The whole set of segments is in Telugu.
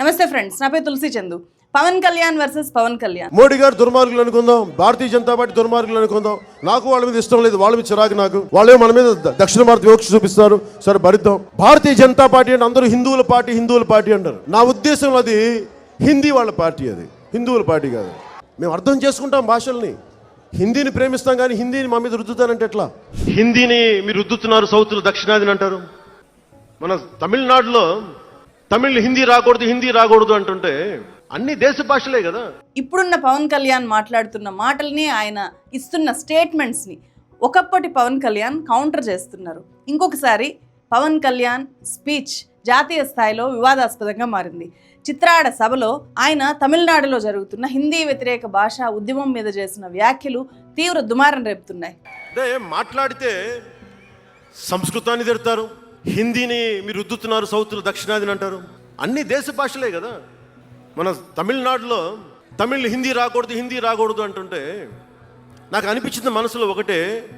నమస్తే ఫ్రెండ్స్ నా పేరు తులసి చందు. పవన్ కళ్యాణ్ వర్సెస్ పవన్ కళ్యాణ్. మోడీ గారు దుర్మార్గులు అనుకుందాం భారతీయ జనతా పార్టీ దుర్మార్గులు అనుకుందాం. నాకు వాళ్ళ మీద ఇష్టం లేదు వాళ్ళ మీద చిరాకు నాకు. వాళ్ళే మన మీద దక్షిణ భారత వివక్ష చూపిస్తారు. సరే భరిద్దాం. భారతీయ జనతా పార్టీ అంటే అందరూ హిందువుల పార్టీ హిందువుల పార్టీ అంటారు. నా ఉద్దేశం అది హిందీ వాళ్ళ పార్టీ అది. హిందువుల పార్టీ కాదు. మేము అర్థం చేసుకుంటాం భాషల్ని. హిందీని ప్రేమిస్తాం కానీ హిందీని మా మీద రుద్దుతానంటే ఎట్లా? హిందీని మీరు రుద్దుతున్నారు సౌత్లో దక్షిణాదిని అంటారు. మన తమిళనాడులో తమిళ్ హిందీ రాకూడదు హిందీ రాకూడదు అంటుంటే అన్ని దేశ భాషలే కదా. ఇప్పుడున్న పవన్ కళ్యాణ్ మాట్లాడుతున్న మాటల్ని ఆయన ఇస్తున్న స్టేట్మెంట్స్ని ఒకప్పటి పవన్ కళ్యాణ్ కౌంటర్ చేస్తున్నారు. ఇంకొకసారి పవన్ కళ్యాణ్ స్పీచ్ జాతీయ స్థాయిలో వివాదాస్పదంగా మారింది. చిత్రాడ సభలో ఆయన తమిళనాడులో జరుగుతున్న హిందీ వ్యతిరేక భాషా ఉద్యమం మీద చేసిన వ్యాఖ్యలు తీవ్ర దుమారం రేపుతున్నాయి. మాట్లాడితే సంస్కృతాన్ని తిడతారు. హిందీని మీరు రుద్దుతున్నారు సౌత్లో దక్షిణాదిని అంటారు. అన్ని దేశ భాషలే కదా. మన తమిళనాడులో తమిళ్ హిందీ రాకూడదు హిందీ రాకూడదు అంటుంటే నాకు అనిపించింది మనసులో ఒకటే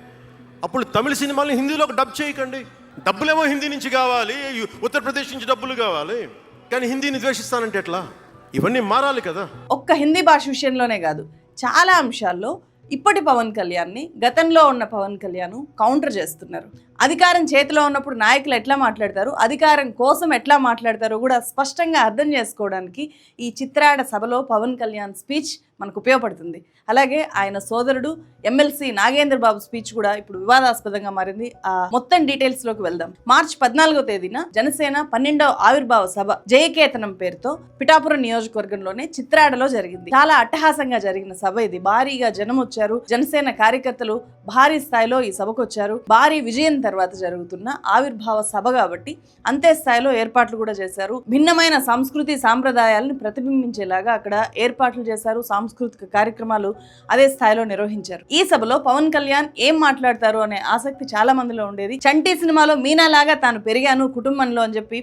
అప్పుడు తమిళ సినిమాలు హిందీలోకి డబ్ చేయకండి. డబ్బులేమో హిందీ నుంచి కావాలి ఉత్తరప్రదేశ్ నుంచి డబ్బులు కావాలి కానీ హిందీని ద్వేషిస్తానంటే ఎట్లా? ఇవన్నీ మారాలి కదా. ఒక్క హిందీ భాష విషయంలోనే కాదు చాలా అంశాల్లో ఇప్పటి పవన్ కళ్యాణ్ని గతంలో ఉన్న పవన్ కళ్యాణ్ కౌంటర్ చేస్తున్నారు. అధికారం చేతిలో ఉన్నప్పుడు నాయకులు ఎట్లా మాట్లాడతారు? అధికారం కోసం ఎట్లా మాట్లాడతారో కూడా స్పష్టంగా అర్థం చేసుకోవడానికి ఈ చిత్రాడ సభలో పవన్ కళ్యాణ్ స్పీచ్ మనకు ఉపయోగపడుతుంది. అలాగే ఆయన సోదరుడు ఎమ్మెల్సీ నాగేంద్ర బాబు స్పీచ్ కూడా ఇప్పుడు వివాదాస్పదంగా మారింది. ఆ మొత్తం డీటెయిల్స్లోకి వెళ్దాం. మార్చి పద్నాలుగో తేదీన జనసేన పన్నెండవ ఆవిర్భావ సభ జయకేతనం పేరుతో పిఠాపురం నియోజకవర్గంలోనే చిత్రాడలో జరిగింది. చాలా అట్టహాసంగా జరిగిన సభ ఇది. భారీగా జనం వచ్చారు. జనసేన కార్యకర్తలు భారీ స్థాయిలో ఈ సభకు వచ్చారు. భారీ విజయం తర్వాత జరుగుతున్న ఆవిర్భావ సభ కాబట్టి అంతే స్థాయిలో ఏర్పాట్లు కూడా చేశారు. భిన్నమైన సంస్కృతి సాంప్రదాయాలను ప్రతిబింబించేలాగా అక్కడ ఏర్పాట్లు చేశారు సాంస్కృతిక కార్యక్రమాలు అదే స్థాయిలో నిర్వహించారు. ఈ సభలో పవన్ కళ్యాణ్ ఏం మాట్లాడతారు అనే ఆసక్తి చాలా మందిలో ఉండేది. చంటి సినిమాలో మీనాలాగా తాను పెరిగాను కుటుంబంలో అని చెప్పి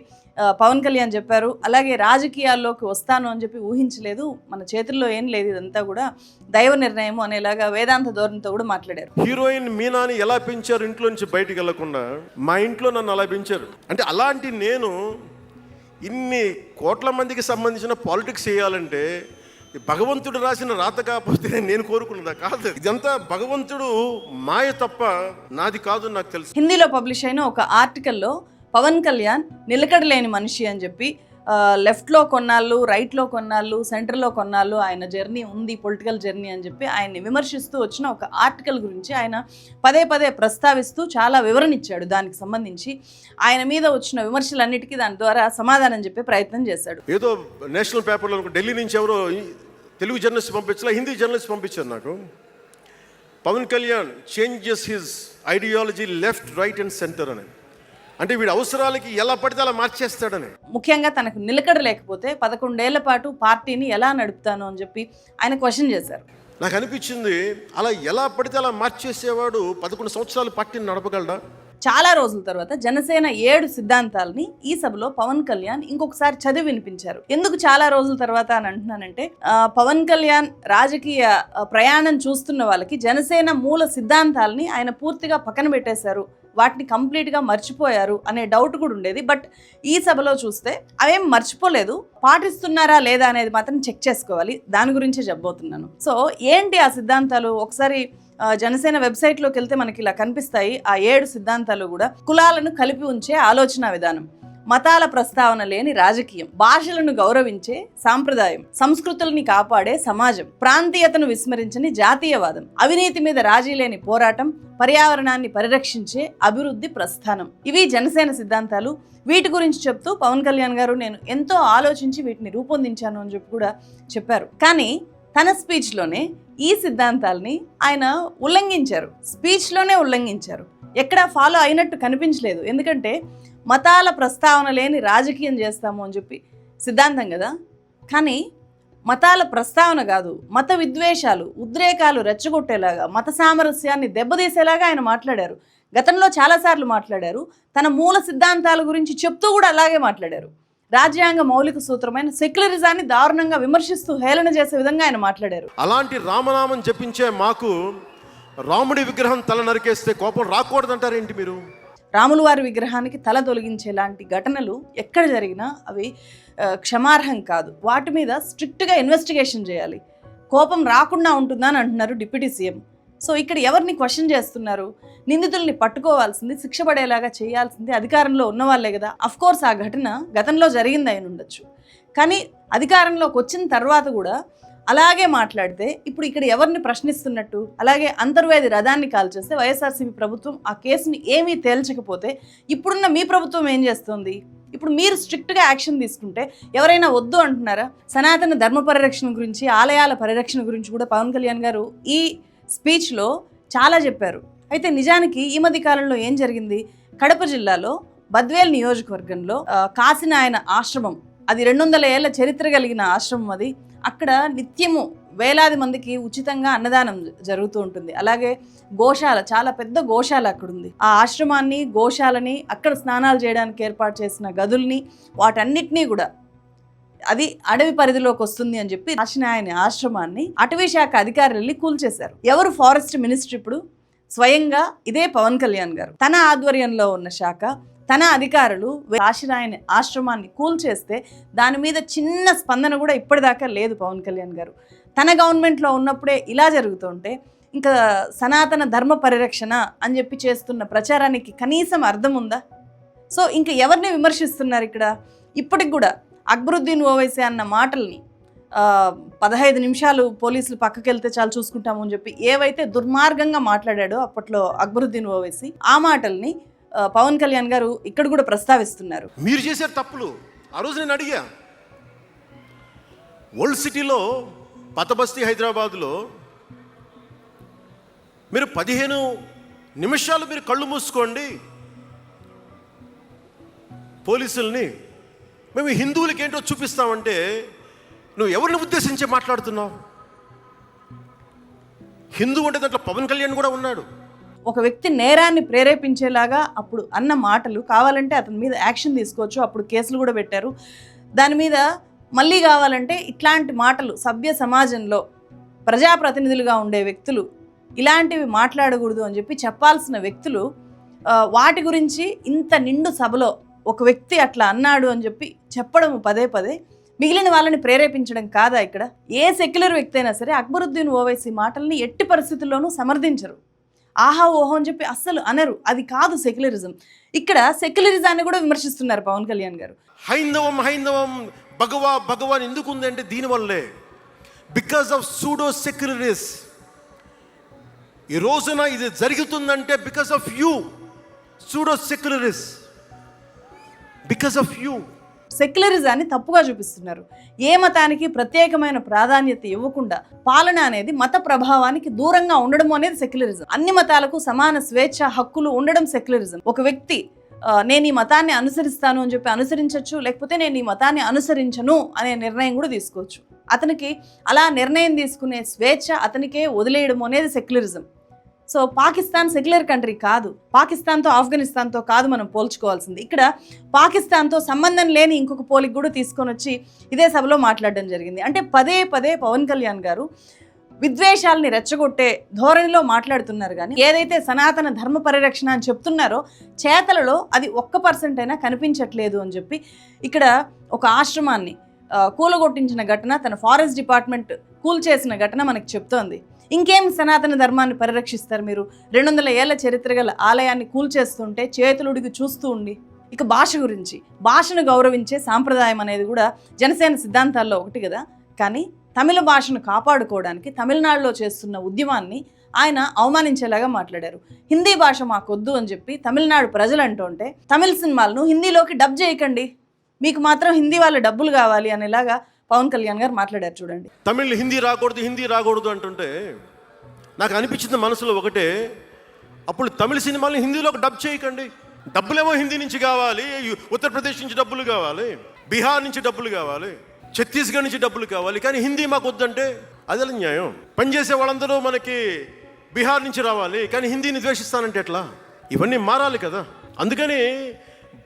పవన్ కళ్యాణ్ చెప్పారు అలాగే రాజకీయాల్లోకి వస్తాను అని చెప్పి ఊహించలేదు. మన చేతుల్లో ఏం లేదు ఇదంతా కూడా. దైవ నిర్ణయం అనేలాగా వేదాంత ధోరణితో కూడా మాట్లాడారు. హీరోయిన్ మీనాని ఎలా పెంచారు ఇంట్లో నుంచి బయటికి వెళ్ళకుండా మా ఇంట్లో నన్ను అలా పెంచారు. అంటే అలాంటి నేను ఇన్ని కోట్ల మందికి సంబంధించిన పాలిటిక్స్ చేయాలంటే భగవంతుడు రాసిన రాత కాకపోతే నేను కోరుకున్నదా? కాదు. ఇదంతా భగవంతుడు మాయ తప్ప నాది కాదు నాకు తెలుసు. హిందీలో పబ్లిష్ అయిన ఒక ఆర్టికల్లో పవన్ కళ్యాణ్ నిలకడలేని మనిషి అని చెప్పి లెఫ్ట్లో కొన్నాళ్ళు రైట్లో కొన్నాళ్ళు సెంటర్లో కొన్నాళ్ళు ఆయన జర్నీ ఉంది పొలిటికల్ జర్నీ అని చెప్పి ఆయన్ని విమర్శిస్తూ వచ్చిన ఒక ఆర్టికల్ గురించి ఆయన పదే పదే ప్రస్తావిస్తూ చాలా వివరణ ఇచ్చాడు. దానికి సంబంధించి ఆయన మీద వచ్చిన విమర్శలన్నిటికీ దాని ద్వారా సమాధానం చెప్పే ప్రయత్నం చేశాడు. ఏదో నేషనల్ పేపర్లో ఢిల్లీ నుంచి ఎవరో తెలుగు జర్నలిస్ట్ పంపించలా హిందీ జర్నలిస్ట్ పంపించారు నాకు. Pawan Kalyan changes his ideology left right and centre అని. అంటే వీడి అవసరాలకి ఎలా పడితే అలా మార్చేస్తాడని. ముఖ్యంగా తనకు నిలకడ లేకపోతే పదకొండేళ్ళ పాటు పార్టీని ఎలా నడుపుతాను అని చెప్పి ఆయన క్వశ్చన్ చేశారు. నాకు అనిపించింది అలా ఎలా పడితే అలా మార్చేసేవాడు పదకొండు సంవత్సరాలు పార్టీని నడపగలడా? చాలా రోజుల తర్వాత జనసేన ఏడు సిద్ధాంతాలని ఈ సభలో పవన్ కళ్యాణ్ ఇంకొకసారి చదివి వినిపించారు. ఎందుకు చాలా రోజుల తర్వాత అని అంటున్నానంటే పవన్ కళ్యాణ్ రాజకీయ ప్రయాణం చూస్తున్న వాళ్ళకి జనసేన మూల సిద్ధాంతాలని ఆయన పూర్తిగా పక్కన పెట్టేశారు. వాటిని కంప్లీట్గా మర్చిపోయారు అనే డౌట్ కూడా ఉండేది. బట్ ఈ సభలో చూస్తే అవేం మర్చిపోలేదు. పాటిస్తున్నారా లేదా అనేది మాత్రం చెక్ చేసుకోవాలి. దాని గురించే చెప్పబోతున్నాను. సో ఏంటి ఆ సిద్ధాంతాలు? ఒకసారి జనసేన వెబ్సైట్లోకి వెళ్తే మనకి ఇలా కనిపిస్తాయి. ఆ ఏడు సిద్ధాంతాలు కూడా కులాలను కలిపి ఉంచే ఆలోచన విధానం మతాల ప్రస్తావన లేని రాజకీయం భాషలను గౌరవించే సాంప్రదాయం సంస్కృతుల్ని కాపాడే సమాజం ప్రాంతీయతను విస్మరించని జాతీయవాదం అవినీతి మీద రాజీ లేని పోరాటం పర్యావరణాన్ని పరిరక్షించే అభివృద్ధి ప్రస్థానం. ఇవి జనసేన సిద్ధాంతాలు. వీటి గురించి చెప్తూ పవన్ కళ్యాణ్ గారు నేను ఎంతో ఆలోచించి వీటిని రూపొందించాను అని చెప్పి కూడా చెప్పారు. కానీ తన స్పీచ్లోనే ఈ సిద్ధాంతాల్ని ఆయన ఉల్లంఘించారు. స్పీచ్లోనే ఉల్లంఘించారు. ఎక్కడా ఫాలో అయినట్టు కనిపించలేదు. ఎందుకంటే మతాల ప్రస్తావన లేని రాజకీయం చేస్తాము అని చెప్పి సిద్ధాంతం కదా. కానీ మతాల ప్రస్తావన కాదు మత విద్వేషాలు ఉద్రేకాలు రెచ్చగొట్టేలాగా మత సామరస్యాన్ని దెబ్బతీసేలాగా ఆయన మాట్లాడారు. గతంలో చాలాసార్లు మాట్లాడారు. తన మూల సిద్ధాంతాల గురించి చెప్తూ కూడా అలాగే మాట్లాడారు. రాజ్యాంగ మౌలిక సూత్రమైన సెక్యులరిజాన్ని దారుణంగా విమర్శిస్తూ హేళన చేసే విధంగా ఆయన మాట్లాడారు. అలాంటి రామనామం జపించే మాకు రాముడి విగ్రహం తల నరికేస్తే కోపం రాకూడదంటారేంటి మీరు? రాముల వారి విగ్రహానికి తల తొలగించేలాంటి ఘటనలు ఎక్కడ జరిగినా అవి క్షమార్హం కాదు. వాటి మీద స్ట్రిక్ట్గా ఇన్వెస్టిగేషన్ చేయాలి. కోపం రాకుండా ఉంటుందని అంటున్నారు డిప్యూటీ సీఎం. సో ఇక్కడ ఎవరిని క్వశ్చన్ చేస్తున్నారు? నిందితుల్ని పట్టుకోవాల్సింది శిక్ష పడేలాగా చేయాల్సింది అధికారంలో ఉన్నవాళ్ళే కదా. అఫ్ కోర్స్ ఆ ఘటన గతంలో జరిగింది అయిన ఉండొచ్చు. కానీ అధికారంలోకి వచ్చిన తర్వాత కూడా అలాగే మాట్లాడితే ఇప్పుడు ఇక్కడ ఎవరిని ప్రశ్నిస్తున్నట్టు అలాగే అంతర్వేది రథాన్ని కాల్చేస్తే వైఎస్ఆర్సీపీ ప్రభుత్వం ఆ కేసుని ఏమీ తేల్చకపోతే ఇప్పుడున్న మీ ప్రభుత్వం ఏం చేస్తుంది? ఇప్పుడు మీరు స్ట్రిక్ట్గా యాక్షన్ తీసుకుంటే ఎవరైనా వద్దు అంటున్నారా? సనాతన ధర్మ పరిరక్షణ గురించి ఆలయాల పరిరక్షణ గురించి కూడా పవన్ కళ్యాణ్ గారు ఈ స్పీచ్లో చాలా చెప్పారు. అయితే నిజానికి ఈ మధ్య కాలంలో ఏం జరిగింది? కడప జిల్లాలో బద్వేల్ నియోజకవర్గంలో కాసిన ఆయన ఆశ్రమం అది రెండు వందల ఏళ్ళ చరిత్ర కలిగిన ఆశ్రమం అది. అక్కడ నిత్యము వేలాది మందికి ఉచితంగా అన్నదానం జరుగుతూ ఉంటుంది. అలాగే గోశాల చాలా పెద్ద గోశాల అక్కడ ఉంది ఆ ఆశ్రమాన్ని గోశాలని అక్కడ స్నానాలు చేయడానికి ఏర్పాటు చేసిన గదుల్ని వాటన్నిటినీ కూడా అది అడవి పరిధిలోకి వస్తుంది అని చెప్పి రాసిన ఆయన ఆశ్రమాన్ని అటవీ శాఖ అధికారులు వెళ్ళి కూల్చేశారు. ఎవరు ఫారెస్ట్ మినిస్టర్ ఇప్పుడు? స్వయంగా ఇదే పవన్ కళ్యాణ్ గారు. తన ఆధ్వర్యంలో ఉన్న శాఖ తన అధికారులు రాసిన ఆశ్రమాన్ని కూల్చేస్తే దాని మీద చిన్న స్పందన కూడా ఇప్పటిదాకా లేదు పవన్ కళ్యాణ్ గారు. తన గవర్నమెంట్లో ఉన్నప్పుడే ఇలా జరుగుతుంటే ఇంకా సనాతన ధర్మ పరిరక్షణ అని చెప్పి చేస్తున్న ప్రచారానికి కనీసం అర్థం ఉందా? సో ఇంకా ఎవరిని విమర్శిస్తున్నారు ఇక్కడ? ఇప్పటికి కూడా అక్బరుద్దీన్ ఓవైసీ అన్న మాటల్ని పదహైదు నిమిషాలు పోలీసులు పక్కకి వెళ్తే చాలు చూసుకుంటాము అని చెప్పి ఏవైతే దుర్మార్గంగా మాట్లాడాడో అప్పట్లో అక్బరుద్దీన్ ఓవైసీ ఆ మాటల్ని పవన్ కళ్యాణ్ గారు ఇక్కడ కూడా ప్రస్తావిస్తున్నారు. మీరు చేశారు తప్పులు. ఆ రోజు నేను అడిగా ఓల్డ్ సిటీలో పతబస్తీ హైదరాబాద్లో మీరు పదిహేను నిమిషాలు మీరు కళ్ళు మూసుకోండి పోలీసుల్ని మేము హిందువులకి ఏంటో చూపిస్తామంటే నువ్వు ఎవరిని ఉద్దేశించి మాట్లాడుతున్నావు? హిందూ అంటే దాంట్లో పవన్ కళ్యాణ్ కూడా ఉన్నాడు. ఒక వ్యక్తి నేరాన్ని ప్రేరేపించేలాగా అప్పుడు అన్న మాటలు కావాలంటే అతని మీద యాక్షన్ తీసుకోవచ్చు అప్పుడు కేసులు కూడా పెట్టారు. దాని మీద మళ్ళీ కావాలంటే ఇట్లాంటి మాటలు సభ్య సమాజంలో ప్రజాప్రతినిధులుగా ఉండే వ్యక్తులు ఇలాంటివి మాట్లాడకూడదు అని చెప్పి చెప్పాల్సిన వ్యక్తులు వాటి గురించి ఇంత నిండు సభలో ఒక వ్యక్తి అట్లా అన్నాడు అని చెప్పి చెప్పడం పదే పదే మిగిలిన వాళ్ళని ప్రేరేపించడం కాదా ఇక్కడ? ఏ సెక్యులర్ వ్యక్తి అయినా సరే అక్బరుద్దీన్ ఓవైసీ మాటల్ని ఎట్టి పరిస్థితుల్లోనూ సమర్థించరు. ఆహా ఓహో అని చెప్పి అస్సలు అనరు. అది కాదు సెక్యులరిజం. ఇక్కడ సెక్యులరిజాన్ని కూడా విమర్శిస్తున్నారు పవన్ కళ్యాణ్ గారు. హైందవం హైందవం భగవా భగవాన్ ఎందుకు ఉందంటే దీనివల్లే. బికాస్ ఆఫ్ సూడో సెక్యులరిస్ ఈ రోజున ఇది జరుగుతుందంటే because of you pseudo secularist because of you సెక్యులరిజాన్ని తప్పుగా చూపిస్తున్నారు. ఏ మతానికి ప్రత్యేకమైన ప్రాధాన్యత ఇవ్వకుండా పాలన అనేది మత ప్రభావానికి దూరంగా ఉండడం అనేది సెక్యులరిజం. అన్ని మతాలకు సమాన స్వేచ్ఛ హక్కులు ఉండడం సెక్యులరిజం. ఒక వ్యక్తి నేను ఈ మతాన్ని అనుసరిస్తాను అని చెప్పి అనుసరించవచ్చు లేకపోతే నేను ఈ మతాన్ని అనుసరించను అనే నిర్ణయం కూడా తీసుకోవచ్చు. అతనికి అలా నిర్ణయం తీసుకునే స్వేచ్ఛ అతనికే వదిలేయడం అనేది secularism. So Pakistan secular country కాదు. పాకిస్తాన్తో ఆఫ్ఘనిస్తాన్తో కాదు మనం పోల్చుకోవాల్సింది. ఇక్కడ పాకిస్తాన్తో సంబంధం లేని ఇంకొక పోలికి కూడా తీసుకొని వచ్చి ఇదే సభలో మాట్లాడడం జరిగింది. అంటే పదే పదే పవన్ కళ్యాణ్ గారు విద్వేషాలని రెచ్చగొట్టే ధోరణిలో మాట్లాడుతున్నారు కానీ ఏదైతే సనాతన ధర్మ పరిరక్షణ అని చెప్తున్నారో చేతలలో అది ఒక్క పర్సెంట్ అయినా కనిపించట్లేదు అని చెప్పి ఇక్కడ ఒక ఆశ్రమాన్ని కూలగొట్టించిన ఘటన తన ఫారెస్ట్ డిపార్ట్మెంట్ కూల్ చేసిన ఘటన మనకు చెప్తోంది. ఇంకేం సనాతన ధర్మాన్ని పరిరక్షిస్తారు మీరు? రెండు వందల ఏళ్ళ చరిత్ర గల ఆలయాన్ని కూల్చేస్తుంటే చేతులుడికి చూస్తూ ఉండి ఇక భాష గురించి భాషను గౌరవించే సాంప్రదాయం అనేది కూడా జనసేన సిద్ధాంతాల్లో ఒకటి కదా? కానీ తమిళ భాషను కాపాడుకోవడానికి తమిళనాడులో చేస్తున్న ఉద్యమాన్ని ఆయన అవమానించేలాగా మాట్లాడారు. హిందీ భాష మాకొద్దు అని చెప్పి తమిళనాడు ప్రజలు అంటుంటే తమిళ సినిమాలను హిందీలోకి డబ్ చేయకండి. మీకు మాత్రం హిందీ వాళ్ళ డబ్బులు కావాలి అనేలాగా పవన్ కళ్యాణ్ గారు మాట్లాడారు చూడండి. తమిళ్ హిందీ రాకూడదు హిందీ రాకూడదు అంటుంటే నాకు అనిపించింది మనసులో ఒకటే అప్పుడు తమిళ సినిమాని హిందీలో డబ్ చేయకండి. డబ్బులేమో హిందీ నుంచి కావాలి ఉత్తరప్రదేశ్ నుంచి డబ్బులు కావాలి బీహార్ నుంచి డబ్బులు కావాలి ఛత్తీస్గఢ్ నుంచి డబ్బులు కావాలి కానీ హిందీ మాకు వద్దంటే అదే న్యాయం? పనిచేసే వాళ్ళందరూ మనకి బీహార్ నుంచి రావాలి కానీ హిందీని ద్వేషిస్తానంటే ఎట్లా? ఇవన్నీ మారాలి కదా. అందుకని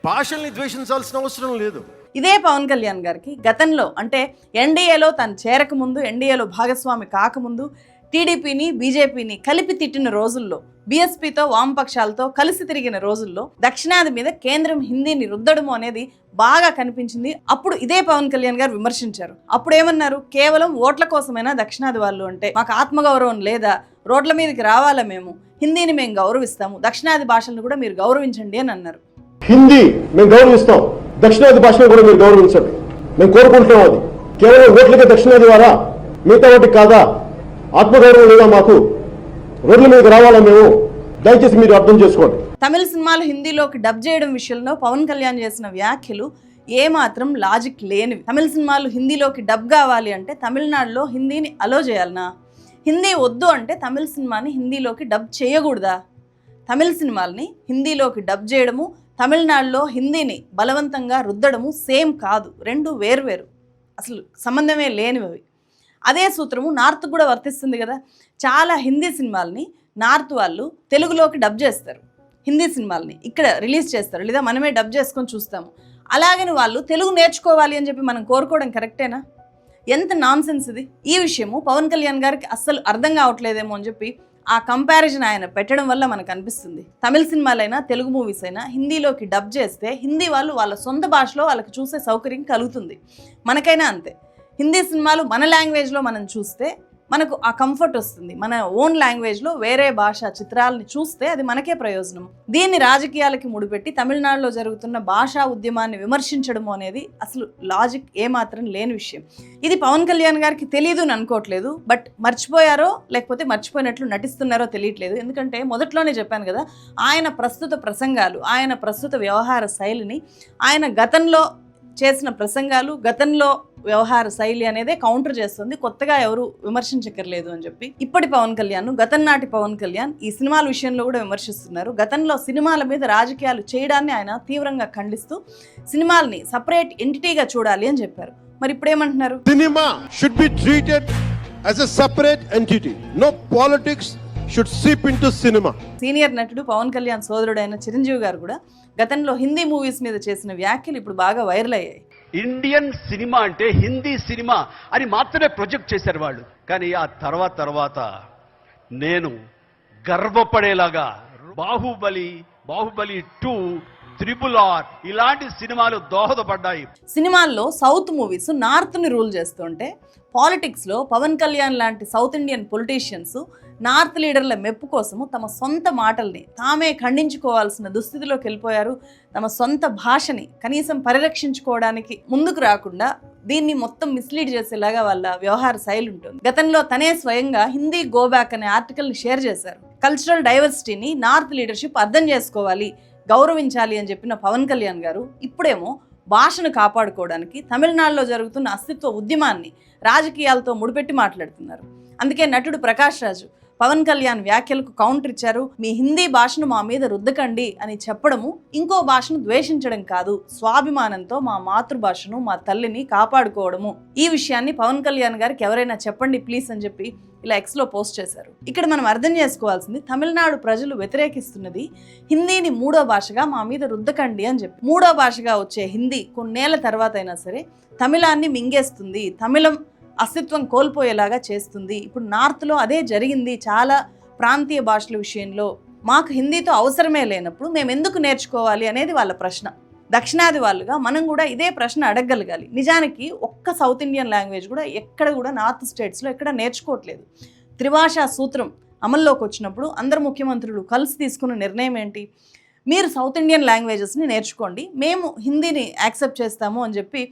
భాషల్ని ద్వేషించాల్సిన అవసరం లేదు. ఇదే పవన్ కళ్యాణ్ గారికి గతంలో అంటే ఎన్డీఏలో తను చేరకముందు ఎన్డీఏలో భాగస్వామి కాకముందు టీడీపీని బీజేపీని కలిపి తిట్టిన రోజుల్లో బీఎస్పీతో వామపక్షాలతో కలిసి తిరిగిన రోజుల్లో దక్షిణాది మీద కేంద్రం హిందీని రుద్దడము అనేది బాగా కనిపించింది. అప్పుడు ఇదే పవన్ కళ్యాణ్ గారు విమర్శించారు. అప్పుడు ఏమన్నారు కేవలం ఓట్ల కోసమైనా దక్షిణాది వాళ్ళు అంటే? మాకు ఆత్మగౌరవం లేదా? రోడ్ల మీదకి రావాలా మేము? హిందీని మేము గౌరవిస్తాము. దక్షిణాది భాషలను కూడా మీరు గౌరవించండి అని అన్నారు. హిందీ మేము గౌరవిస్తాం. దక్షిణాది భాషను కూడా మీరు గౌరవించండి. మేము కోరుకుంటున్నాం అది. కేవలం ఓట్లకే దక్షిణాది వారా? మిగతా వాటికి కాదా? ఆత్మగౌరవం లేదా మాకు? రోడ్ల మీదకి రావాలా మేము? దయచేసి మీరు అర్థం చేసుకోండి. తమిళ సినిమాలు హిందీలోకి డబ్ చేయడం విషయంలో పవన్ కళ్యాణ్ చేసిన వ్యాఖ్యలు ఏమాత్రం లాజిక్ లేనివి. తమిళ సినిమాలు హిందీలోకి డబ్ కావాలి అంటే తమిళనాడులో హిందీని అలో చేయాలనా? హిందీ వద్దు అంటే తమిళ సినిమాని హిందీలోకి డబ్ చేయకూడదా? తమిళ సినిమాల్ని హిందీలోకి డబ్ చేయడము తమిళనాడులో హిందీని బలవంతంగా రుద్దడము సేమ్ కాదు రెండు వేర్వేరు. అసలు సంబంధమే లేనివి అవి అదే సూత్రము నార్త్ కూడా వర్తిస్తుంది కదా? చాలా హిందీ సినిమాల్ని నార్త్ వాళ్ళు తెలుగులోకి డబ్ చేస్తారు. హిందీ సినిమాల్ని ఇక్కడ రిలీజ్ చేస్తారు లేదా మనమే డబ్ చేసుకొని చూస్తాము. అలాగని వాళ్ళు తెలుగు నేర్చుకోవాలి అని చెప్పి మనం కోరుకోవడం కరెక్టేనా? ఎంత నాన్సెన్స్ ఇది? ఈ విషయము పవన్ కళ్యాణ్ గారికి అస్సలు అర్థం కావట్లేదేమో అని చెప్పి ఆ కంపారిజన్ ఆయన పెట్టడం వల్ల మనకు అనిపిస్తుంది. తమిళ సినిమాలైనా తెలుగు మూవీస్ అయినా హిందీలోకి డబ్ చేస్తే హిందీ వాళ్ళు వాళ్ళ సొంత భాషలో వాళ్ళకి చూసే సౌకర్యం కలుగుతుంది. మనకైనా అంతే. హిందీ సినిమాలు మన లాంగ్వేజ్లో మనం చూస్తే మనకు ఆ కంఫర్ట్ వస్తుంది. మన ఓన్ లాంగ్వేజ్లో వేరే భాష చిత్రాలని చూస్తే అది మనకే ప్రయోజనం. దీన్ని రాజకీయాలకి ముడిపెట్టి తమిళనాడులో జరుగుతున్న భాషా ఉద్యమాన్ని విమర్శించడం అనేది అసలు లాజిక్ ఏమాత్రం లేని విషయం. ఇది పవన్ కళ్యాణ్ గారికి తెలియదు అని అనుకోవట్లేదు. బట్ మర్చిపోయారో లేకపోతే మర్చిపోయినట్లు నటిస్తున్నారో తెలియట్లేదు. ఎందుకంటే మొదట్లోనే చెప్పాను కదా ఆయన ప్రస్తుత ప్రసంగాలు ఆయన ప్రస్తుత వ్యవహార శైలిని ఆయన గతంలో చేసిన ప్రసంగాలు గతంలో వ్యవహార శైలి అనేదే కౌంటర్ చేస్తుంది. కొత్తగా ఎవరు విమర్శించక్కర్లేదు అని చెప్పి. ఇప్పటి పవన్ కళ్యాణ్ గతం నాటి పవన్ కళ్యాణ్ ఈ సినిమాల విషయంలో కూడా విమర్శిస్తున్నారు. గతంలో సినిమాల మీద రాజకీయాలు చేయడాన్ని ఆయన తీవ్రంగా ఖండిస్తూ సినిమాల్ని సపరేట్ ఎంటిటీగా చూడాలి అని చెప్పారు. మరి ఇప్పుడు ఏమంటున్నారు Cinema should be treated as a separate entity. No politics should seep into cinema. Senior నటుడు పవన్ కళ్యాణ్ సోదరుడైన చిరంజీవి గారు కూడా గతంలో హిందీ మూవీస్ మీద చేసిన వ్యాఖ్యలు ఇప్పుడు బాగా వైరల్ అయ్యాయి. ఇండియన్ సినిమా అంటే హిందీ సినిమా అని మాత్రమే ప్రొజెక్ట్ చేశారు వాళ్ళు. కానీ ఆ తర్వాత తర్వాత నేను గర్వపడేలాగా Baahubali Baahubali two triple R ఇలాంటి సినిమాలు దోహదపడ్డాయి. సినిమాల్లో సౌత్ మూవీస్ నార్త్ని రూల్ చేస్తుంటే పాలిటిక్స్లో పవన్ కళ్యాణ్ లాంటి సౌత్ ఇండియన్ పొలిటీషియన్స్ నార్త్ లీడర్ల మెప్పు కోసము తమ సొంత మాటల్ని తామే ఖండించుకోవాల్సిన దుస్థితిలోకి వెళ్ళిపోయారు. తమ సొంత భాషని కనీసం పరిరక్షించుకోవడానికి ముందుకు రాకుండా దీన్ని మొత్తం మిస్లీడ్ చేసేలాగా వాళ్ళ వ్యవహార శైలి ఉంటుంది. గతంలో తనే స్వయంగా హిందీ గోబ్యాక్ అనే ఆర్టికల్ని షేర్ చేశారు. కల్చరల్ డైవర్సిటీని నార్త్ లీడర్షిప్ అర్థం చేసుకోవాలి గౌరవించాలి అని చెప్పిన పవన్ కళ్యాణ్ గారు ఇప్పుడేమో భాషను కాపాడుకోవడానికి తమిళనాడులో జరుగుతున్న అస్తిత్వ ఉద్యమాన్ని రాజకీయాలతో ముడిపెట్టి మాట్లాడుతున్నారు. అందుకే నటుడు ప్రకాష్ రాజు పవన్ కళ్యాణ్ వ్యాఖ్యలకు కౌంటర్ ఇచ్చారు. మీ హిందీ భాషను మా మీద రుద్దకండి అని చెప్పడము ఇంకో భాషను ద్వేషించడం కాదు. స్వాభిమానంతో మా మాతృభాషను మా తల్లిని కాపాడుకోవడము. ఈ విషయాన్ని పవన్ కళ్యాణ్ గారికి ఎవరైనా చెప్పండి ప్లీజ్ అని చెప్పి ఇలా ఎక్స్లో పోస్ట్ చేశారు. ఇక్కడ మనం అర్థం చేసుకోవాల్సింది తమిళనాడు ప్రజలు వ్యతిరేకిస్తున్నది హిందీని మూడో భాషగా మా మీద రుద్దకండి అని చెప్పి. మూడో భాషగా వచ్చే హిందీ కొన్నేళ్ళ తర్వాత అయినా సరే తమిళాన్ని మింగేస్తుంది. తమిళం అస్తిత్వం కోల్పోయేలాగా చేస్తుంది. ఇప్పుడు నార్త్లో అదే జరిగింది. చాలా ప్రాంతీయ భాషల విషయంలో మాకు హిందీతో అవసరమే లేనప్పుడు మేము ఎందుకు నేర్చుకోవాలి అనేది వాళ్ళ ప్రశ్న. దక్షిణాది వాళ్ళుగా మనం కూడా ఇదే ప్రశ్న అడగగలగాలి. నిజానికి ఒక్క సౌత్ ఇండియన్ లాంగ్వేజ్ కూడా ఎక్కడ కూడా నార్త్ స్టేట్స్లో ఎక్కడ నేర్చుకోవట్లేదు. త్రిభాషా సూత్రం అమల్లోకి వచ్చినప్పుడు అందరు ముఖ్యమంత్రులు కలిసి తీసుకున్న నిర్ణయం ఏంటి? మీరు సౌత్ ఇండియన్ లాంగ్వేజెస్ని నేర్చుకోండి. మేము హిందీని యాక్సెప్ట్ చేస్తాము అని చెప్పి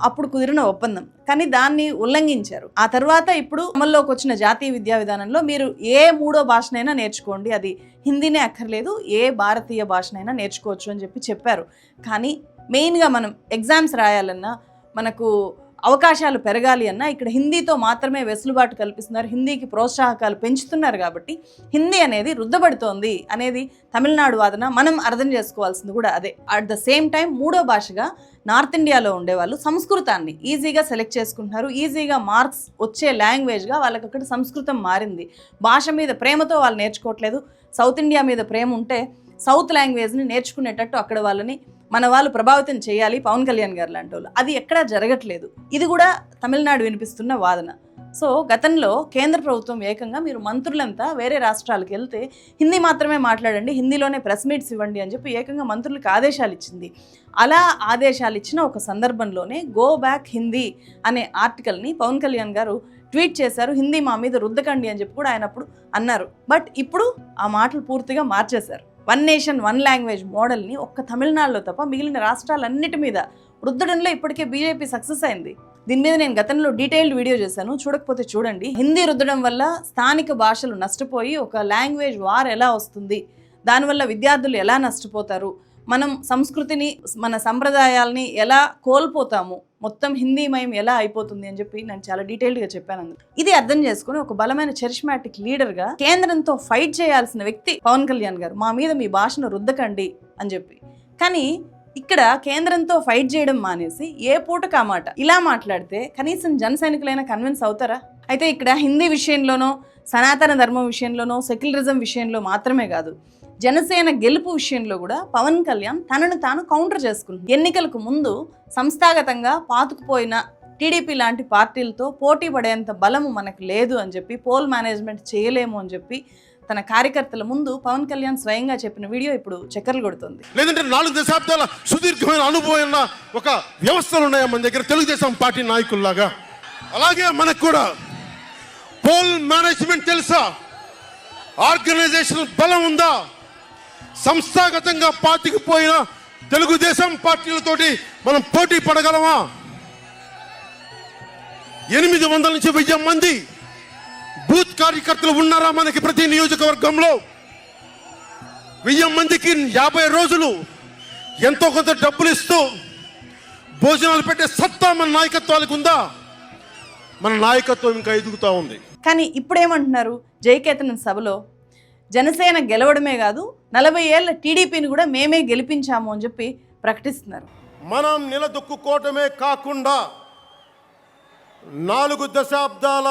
అప్పుడు కుదిరిన ఒప్పందం. కానీ దాన్ని ఉల్లంఘించారు. ఆ తర్వాత ఇప్పుడు అమల్లోకి వచ్చిన జాతీయ విద్యా విధానంలో మీరు ఏ మూడో భాషనైనా నేర్చుకోండి. అది హిందీనే అక్కర్లేదు ఏ భారతీయ భాషనైనా నేర్చుకోవచ్చు అని చెప్పి చెప్పారు. కానీ మెయిన్గా మనం ఎగ్జామ్స్ రాయాలన్నా మనకు అవకాశాలు పెరగాలి అన్నా ఇక్కడ హిందీతో మాత్రమే వెసులుబాటు కల్పిస్తున్నారు. హిందీకి ప్రోత్సాహకాలు పెంచుతున్నారు కాబట్టి హిందీ అనేది రుద్దబడుతోంది అనేది తమిళనాడు వాదన. మనం అర్థం చేసుకోవాల్సింది కూడా అదే. అట్ ద సేమ్ టైం మూడో భాషగా నార్త్ ఇండియాలో ఉండేవాళ్ళు సంస్కృతాన్ని ఈజీగా సెలెక్ట్ చేసుకుంటున్నారు. ఈజీగా మార్క్స్ వచ్చే లాంగ్వేజ్గా వాళ్ళకి అక్కడ సంస్కృతం మారింది. భాష మీద ప్రేమతో వాళ్ళు నేర్చుకోవట్లేదు. సౌత్ ఇండియా మీద ప్రేమ ఉంటే సౌత్ లాంగ్వేజ్ని నేర్చుకునేటట్టు అక్కడ వాళ్ళని మన వాళ్ళు ప్రభావితం చేయాలి పవన్ కళ్యాణ్ గారు లాంటి వాళ్ళు. అది ఎక్కడా జరగట్లేదు. ఇది కూడా తమిళనాడు వినిపిస్తున్న వాదన. సో గతంలో కేంద్ర ప్రభుత్వం ఏకంగా మీరు మంత్రులంతా వేరే రాష్ట్రాలకు వెళ్తే హిందీ మాత్రమే మాట్లాడండి హిందీలోనే ప్రెస్ మీట్స్ ఇవ్వండి అని చెప్పి ఏకంగా మంత్రులకు ఆదేశాలు ఇచ్చింది. అలా ఆదేశాలు ఇచ్చిన ఒక సందర్భంలోనే గో బ్యాక్ హిందీ అనే ఆర్టికల్ని పవన్ కళ్యాణ్ గారు ట్వీట్ చేశారు. హిందీ మా మీద రుద్దకండి అని చెప్పి కూడా ఆయన అప్పుడు అన్నారు. బట్ ఇప్పుడు ఆ మాటలు పూర్తిగా మార్చేశారు. వన్ నేషన్ వన్ లాంగ్వేజ్ మోడల్ని ఒక్క తమిళనాడులో తప్ప మిగిలిన రాష్ట్రాలన్నిటి మీద రుద్దడంలో ఇప్పటికే బీజేపీ సక్సెస్ అయింది. దీని మీద నేను గతంలో డీటెయిల్డ్ వీడియో చేశాను. చూడకపోతే చూడండి. హిందీ రుద్దడం వల్ల స్థానిక భాషలు నష్టపోయి ఒక లాంగ్వేజ్ వార్ ఎలా వస్తుంది? దానివల్ల విద్యార్థులు ఎలా నష్టపోతారు? మనం సంస్కృతిని మన సంప్రదాయాల్ని ఎలా కోల్పోతాము? మొత్తం హిందీమయం ఎలా అయిపోతుంది అని చెప్పి నేను చాలా డీటెయిల్డ్గా చెప్పాను అందుకు. ఇది అర్థం చేసుకుని ఒక బలమైన చరిష్మాటిక్ లీడర్గా కేంద్రంతో ఫైట్ చేయాల్సిన వ్యక్తి పవన్ కళ్యాణ్ గారు మా మీద మీ భాషను రుద్దకండి అని చెప్పి. కానీ ఇక్కడ కేంద్రంతో ఫైట్ చేయడం మానేసి ఏ పూట కామాట ఇలా మాట్లాడితే కనీసం జన సైనికులైనా కన్విన్స్ అవుతారా? అయితే ఇక్కడ హిందీ విషయంలోనో సనాతన ధర్మం విషయంలోనో సెక్యులరిజం విషయంలో మాత్రమే కాదు. జనసేన గెలుపు విషయంలో కూడా పవన్ కళ్యాణ్ తనను తాను కౌంటర్ చేసుకుంది ఎన్నికలకు ముందు సంస్థాగతంగా పాతుకుపోయిన టీడీపీ లాంటి పార్టీలతో పోటీ పడేంత బలము మనకు లేదు అని చెప్పి పోల్ మేనేజ్మెంట్ చేయలేము అని చెప్పి తన కార్యకర్తల ముందు పవన్ కళ్యాణ్ స్వయంగా చెప్పిన వీడియో ఇప్పుడు చక్కర్లు కొడుతుంది. లేదంటే నాలుగు దశాబ్దాల సుదీర్ఘమైన అనుభవం ఉన్న ఒక వ్యవస్థలు ఉన్నాయా మన దగ్గర? తెలుగుదేశం పార్టీ నాయకుల్లాగా. అలాగే మనకు కూడా పోల్ మేనేజ్మెంట్ తెలుసా? ఆర్గనైజేషన్ బలం ఉందా? సంస్థాగతంగా పాతికిపోయిన తెలుగుదేశం పార్టీలతోటి మనం పోటీ పడగలమా? ఎనిమిది వందల నుంచి వెయ్యి మంది బూత్ కార్యకర్తలు ఉన్నారా మనకి ప్రతి నియోజకవర్గంలో? వెయ్యి మందికి యాభై రోజులు ఎంతో కొంత డబ్బులు ఇస్తూ భోజనాలు పెట్టే సత్తా మన నాయకత్వాలకు ఉందా? మన నాయకత్వం ఇంకా ఎదుగుతూ ఉంది. కానీ ఇప్పుడేమంటున్నారు? జయకేతనం సభలో జనసేన గెలవడమే కాదు నలభై ఏళ్ళ టీడీపీని కూడా మేమే గెలిపించాము అని చెప్పి ప్రకటిస్తున్నారు. మనం నిలదొక్కుకోవటమే కాకుండా నాలుగు దశాబ్దాల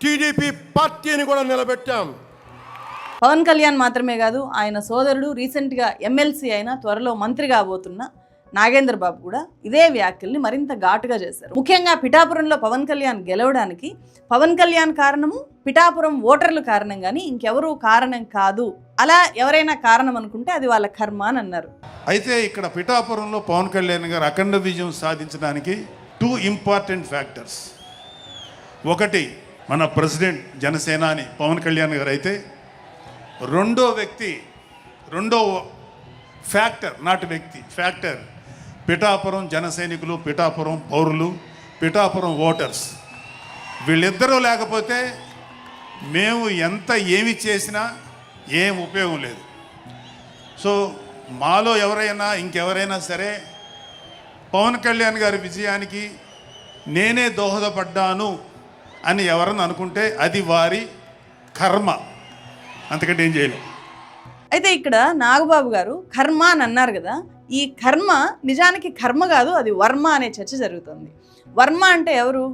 టీడీపీ పార్టీని కూడా నిలబెట్టాం. పవన్ కళ్యాణ్ మాత్రమే కాదు ఆయన సోదరుడు రీసెంట్గా ఎమ్మెల్సీ అయిన త్వరలో మంత్రి కాబోతున్న నాగేంద్ర బాబు కూడా ఇదే వ్యాఖ్యల్ని మరింత ఘాటుగా చేశారు. ముఖ్యంగా పిఠాపురంలో పవన్ కళ్యాణ్ గెలవడానికి పవన్ కళ్యాణ్ కారణము పిఠాపురం ఓటర్లు కారణం కానీ ఇంకెవరూ కారణం కాదు. అలా ఎవరైనా కారణం అనుకుంటే అది వాళ్ళ కర్మ అని అన్నారు. అయితే ఇక్కడ పిఠాపురంలో పవన్ కళ్యాణ్ గారు అఖండ విజయం సాధించడానికి టూ ఇంపార్టెంట్ ఫ్యాక్టర్స్ ఒకటి మన ప్రెసిడెంట్ జనసేనాని పవన్ కళ్యాణ్ గారు అయితే రెండో వ్యక్తి రెండో ఫ్యాక్టర్ నాటి వ్యక్తి ఫ్యాక్టర్ పిఠాపురం జనసైనికులు పిఠాపురం పౌరులు పిఠాపురం ఓటర్స్. వీళ్ళిద్దరూ లేకపోతే మేము ఎంత ఏమి చేసినా ఏం ఉపయోగం లేదు. సో మాలో ఎవరైనా ఇంకెవరైనా సరే పవన్ కళ్యాణ్ గారి విజయానికి నేనే దోహదపడ్డాను అని ఎవరన్నా అనుకుంటే అది వారి కర్మ. అంతకంటే ఏం చేయలేం. అయితే ఇక్కడ నాగబాబు గారు కర్మ అని అన్నారు కదా ఈ కర్మ నిజానికి కర్మ కాదు అది వర్మ అనే చర్చ జరుగుతుంది. వర్మ అంటే ఎవరు?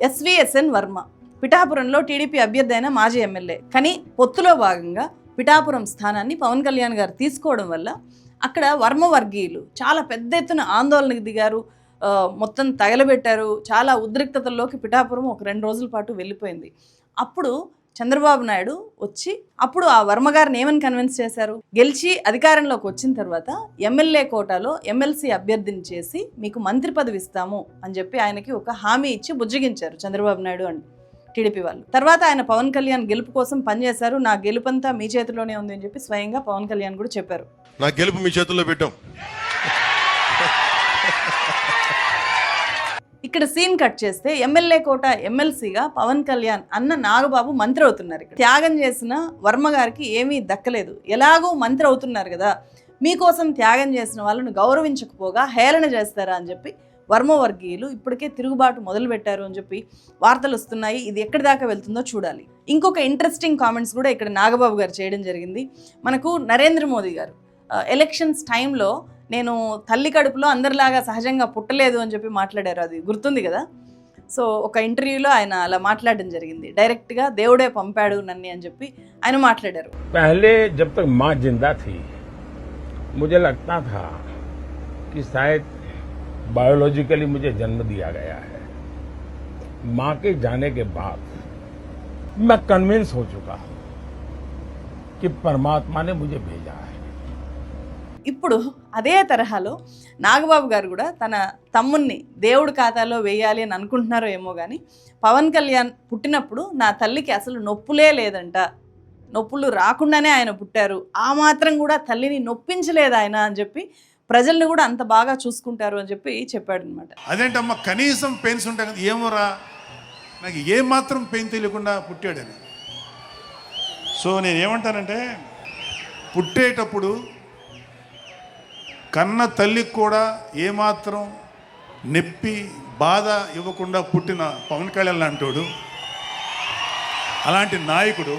ఎస్విఎస్ఎన్ వర్మ. పిఠాపురంలో టీడీపీ అభ్యర్థి అయిన మాజీ ఎమ్మెల్యే. కానీ పొత్తులో భాగంగా పిఠాపురం స్థానాన్ని పవన్ కళ్యాణ్ గారు తీసుకోవడం వల్ల అక్కడ వర్మ వర్గీయులు చాలా పెద్ద ఎత్తున ఆందోళనకు దిగారు. మొత్తం తగలబెట్టారు. చాలా ఉద్రిక్తతల్లోకి పిఠాపురం ఒక రెండు రోజుల పాటు వెళ్ళిపోయింది. అప్పుడు చంద్రబాబు నాయుడు వచ్చి అప్పుడు ఆ వర్మగారిని ఏమని కన్విన్స్ చేశారు? గెలిచి అధికారంలోకి వచ్చిన తర్వాత ఎమ్మెల్యే కోటాలో ఎమ్మెల్సీ అభ్యర్థిని చేసి మీకు మంత్రి పదవి ఇస్తాము అని చెప్పి ఆయనకి ఒక హామీ ఇచ్చి బుజ్జగించారు చంద్రబాబు నాయుడు అని టీడీపీ వాళ్ళు. తర్వాత ఆయన పవన్ కళ్యాణ్ గెలుపు కోసం పనిచేశారు. నా గెలుపంతా మీ చేతిలోనే ఉంది అని చెప్పి స్వయంగా పవన్ కళ్యాణ్ కూడా చెప్పారు. నా గెలుపు మీ చేతుల్లో పెట్టాం. ఇక్కడ సీన్ కట్ చేస్తే ఎమ్మెల్యే కోట ఎమ్మెల్సీగా పవన్ కళ్యాణ్ అన్న నాగబాబు మంత్రి అవుతున్నారు ఇక్కడ. త్యాగం చేసిన వర్మ గారికి ఏమీ దక్కలేదు. ఎలాగూ మంత్రి అవుతున్నారు కదా. మీకోసం త్యాగం చేసిన వాళ్ళను గౌరవించకపోగా హేళన చేస్తారా అని చెప్పి వర్మవర్గీయులు ఇప్పటికే తిరుగుబాటు మొదలుపెట్టారు అని చెప్పి వార్తలు వస్తున్నాయి. ఇది ఎక్కడి దాకా వెళ్తుందో చూడాలి. ఇంకొక ఇంట్రెస్టింగ్ కామెంట్స్ కూడా ఇక్కడ నాగబాబు గారు చేయడం జరిగింది. మనకు నరేంద్ర మోదీ గారు ఎలక్షన్స్ టైంలో నేను తల్లి కడుపులో అందరిలాగా సహజంగా పుట్టలేదు అని చెప్పి మాట్లాడారు అది గుర్తుంది కదా సో ఒక ఇంటర్వ్యూలో ఆయన అలా మాట్లాడడం జరిగింది డైరెక్ట్గా దేవుడే పంపాడు నన్ను అని చెప్పి ఆయన మాట్లాడారు पहले जब तक माँ जिंदा थी मुझे लगता था कि शायद बायोलॉजिकली मुझे जन्म दिया गया है मां के जाने के बाद मैं कन्विंस हो चुका हूं कि परमात्मा ने मुझे भेजा है ఇప్పుడు అదే తరహాలో నాగబాబు గారు కూడా తన తమ్ముణ్ణి దేవుడి ఖాతాలో వేయాలి అని అనుకుంటున్నారో ఏమో కానీ పవన్ కళ్యాణ్ పుట్టినప్పుడు నా తల్లికి అసలు నొప్పులే లేదంట. నొప్పులు రాకుండానే ఆయన పుట్టారు. ఆ మాత్రం కూడా తల్లిని నొప్పించలేదు ఆయన అని చెప్పి ప్రజల్ని కూడా అంత బాగా చూసుకుంటారు అని చెప్పి చెప్పాడు అనమాట అదేంటమ్మా కనీసం పెయిన్స్ ఉంటాయి కదా ఏమోరా? నాకు ఏ మాత్రం పెయిన్ తెలియకుండా పుట్టాడని. సో నేను ఏమంటానంటే పుట్టేటప్పుడు కన్న తల్లికి కూడా ఏమాత్రం నొప్పి బాధ ఇవ్వకుండా పుట్టిన పవన్ కళ్యాణ్ లాంటోడు అలాంటి నాయకుడు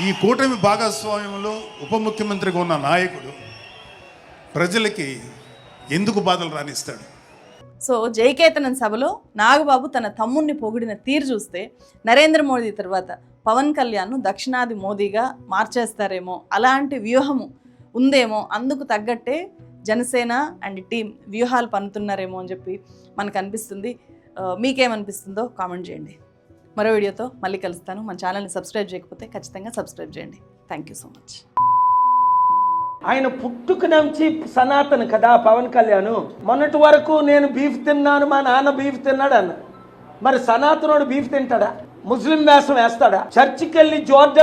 ఈ కూటమి భాగస్వామ్యంలో ఉప ముఖ్యమంత్రిగా ఉన్న నాయకుడు ప్రజలకి ఎందుకు బాధలు రాణిస్తాడు సో జయకేతనం సభలో నాగబాబు తన తమ్ముణ్ణి పొగిడిన తీరు చూస్తే నరేంద్ర మోదీ తర్వాత పవన్ కళ్యాణ్ను దక్షిణాది మోదీగా మార్చేస్తారేమో అలాంటి వ్యూహము ఉందేమో అందుకు తగ్గట్టే జనసేన అండ్ టీం వ్యూహాలు పన్నుతున్నారేమో అని చెప్పి మనకు అనిపిస్తుంది మీకేమనిపిస్తుందో కామెంట్ చేయండి. మరో వీడియోతో మళ్ళీ కలుస్తాను. మన ఛానల్ని సబ్స్క్రైబ్ చేయకపోతే ఖచ్చితంగా సబ్స్క్రైబ్ చేయండి. థ్యాంక్ యూ సో మచ్ ఆయన పుట్టుక నుంచి సనాతన కదా పవన్ కళ్యాణ్. మొన్నటి వరకు నేను బీఫ్ తిన్నాను మా నాన్న బీఫ్ తిన్నాడు అన్న మరి సనాతనుడు బీఫ్ తింటాడా? ముస్లిం వేషం వేస్తాడా? చర్చికి వెళ్ళి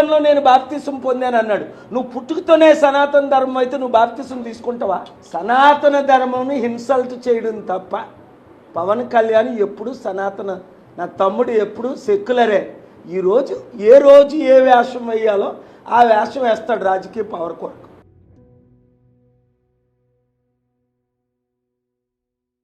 లో నేను బాప్తిసం పొందాను అన్నాడు. నువ్వు పుట్టుకతోనే సనాతన ధర్మం అయితే నువ్వు బాప్తిసం తీసుకుంటావా? సనాతన ధర్మంని ఇన్సల్ట్ చేయడం తప్ప పవన్ కళ్యాణ్ ఎప్పుడు సనాతన నా తమ్ముడు ఎప్పుడు సెక్యులరే. ఈరోజు ఏ రోజు ఏ వేషం వేయాలో ఆ వేషం వేస్తాడు రాజకీయ పవర్ కొరకు.